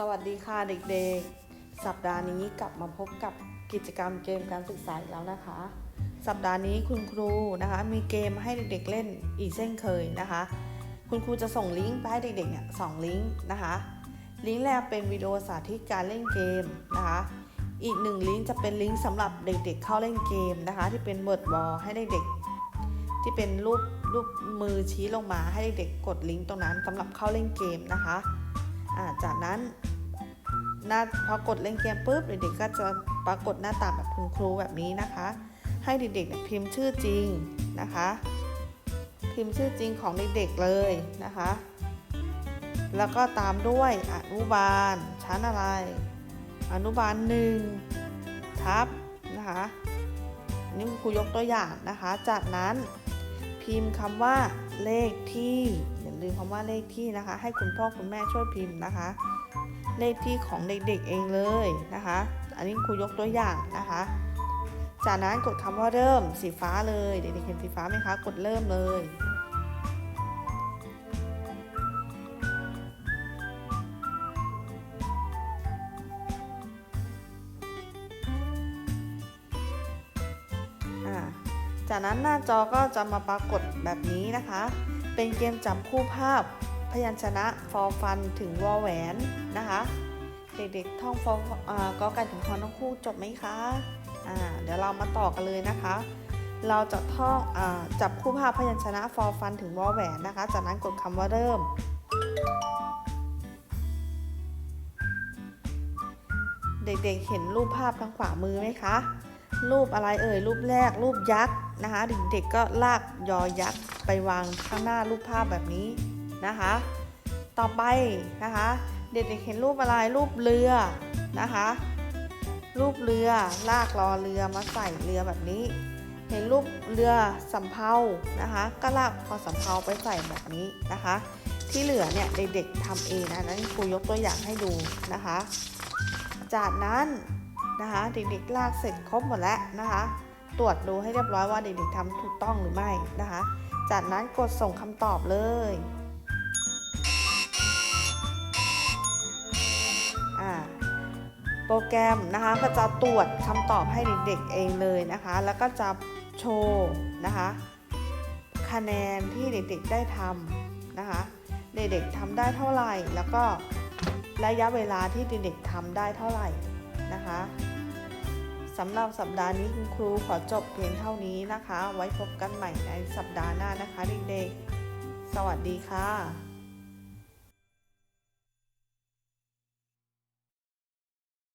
สวัสดีค่ะเด็กๆ สัปดาห์นี้กลับมาพบกับกิจกรรมเกมการศึกษาอีกแล้วนะคะ สัปดาห์นี้คุณครูนะคะมีเกมให้เด็กๆเล่นอีกเช่นเคยนะคะ คุณครูจะส่งลิงก์ไปให้เด็กๆเนี่ยสองลิงก์นะคะ ลิงก์แรกเป็นวิดีโอสาธิตการเล่นเกมนะคะ อีกหนึ่งลิงก์จะเป็นลิงก์สำหรับเด็กๆ เข้าเล่นเกมนะคะ ที่เป็นเวิร์ดบอลให้เด็กๆที่เป็นรูปรูปมือชี้ลงมาให้เด็กๆกดลิงก์ตรงนั้นสำหรับเข้าเล่นเกมนะคะ จากนั้นหน้าพอกดเล่นเกมปุ๊บเด็กๆก็จะปรากฏหน้าตาแบบคุณครูแบบนี้นะคะ ให้เด็กๆเนี่ยพิมพ์ชื่อจริงนะคะ พิมพ์ชื่อจริงของเด็กๆเลยนะคะ แล้วก็ตามด้วยอนุบาลชั้นอะไร อนุบาลหนึ่งทับนะคะอันนี้คุณครูยกตัวอย่างนะคะ จากนั้นพิมพ์คำว่า เลขที่อย่าลืมคำว่าเลขที่นะคะ ให้คุณพ่อคุณแม่ช่วยพิมพ์นะคะ เลขที่ของเด็กๆเองเลยนะคะ อันนี้ครูยกตัวอย่างนะคะ จากนั้นกดคำว่าเริ่มสีฟ้าเลยเด็กๆเห็นสีฟ้าไหมคะ กดเริ่มเลย จากนั้นหน้าจอก็จะมาปรากฏแบบนี้นะคะ เป็นเกมจับคู่ภาพ พยัญชนะฟอฟันถึงวอแหวนนะคะ เด็กๆท่องฟออ่ากอไก่ถึงคอน้องคู่จบไหมคะอ่าเดี๋ยวเรามาต่อกันเลยนะคะ เราจะท่องอจับคู่ภาพพยัญชนะฟอฟันถึงวอแหวนนะคะ จากนั้นกดคำว่าเริ่มเด็กๆ เห็นรูปภาพทางขวามือไหมคะ รูปอะไรเอ่ยรูปแรกรูปยักษ์นะคะเด็กๆก็ลากยอยักษ์ไปวางข้างหน้ารูปภาพแบบนี้นะคะ ต่อไปนะคะ เด็กๆเห็นรูปอะไรรูปเรือนะคะ รูปเรือลากรอเรือมาใส่เรือแบบนี้ เห็นรูปเรือสำเภานะคะ ก็ลากพอสำเภาไปใส่แบบนี้นะคะ ที่เหลือเนี่ยเด็กๆทำเองนะนั่นครูยกตัวอย่างให้ดูนะคะ จากนั้น นะคะเด็กๆลากเสร็จครบหมดแล้วนะคะ ตรวจดูให้เรียบร้อยว่าเด็กๆทำถูกต้องหรือไม่นะคะ จากนั้นกดส่งคำตอบเลยโปรแกรมนะคะก็จะตรวจคำตอบให้เด็กๆเองเลยนะคะ แล้วก็จะโชว์นะคะคะแนนที่เด็กๆได้ทำนะคะ เด็กๆทำได้เท่าไหร่ แล้วก็ระยะเวลาที่เด็กๆทำได้เท่าไหร่ นะคะสำหรับสัปดาห์นี้คุณครูขอจบเพียงเท่านี้นะคะ ไว้พบกันใหม่ในสัปดาห์หน้านะคะเด็กๆ สวัสดีค่ะ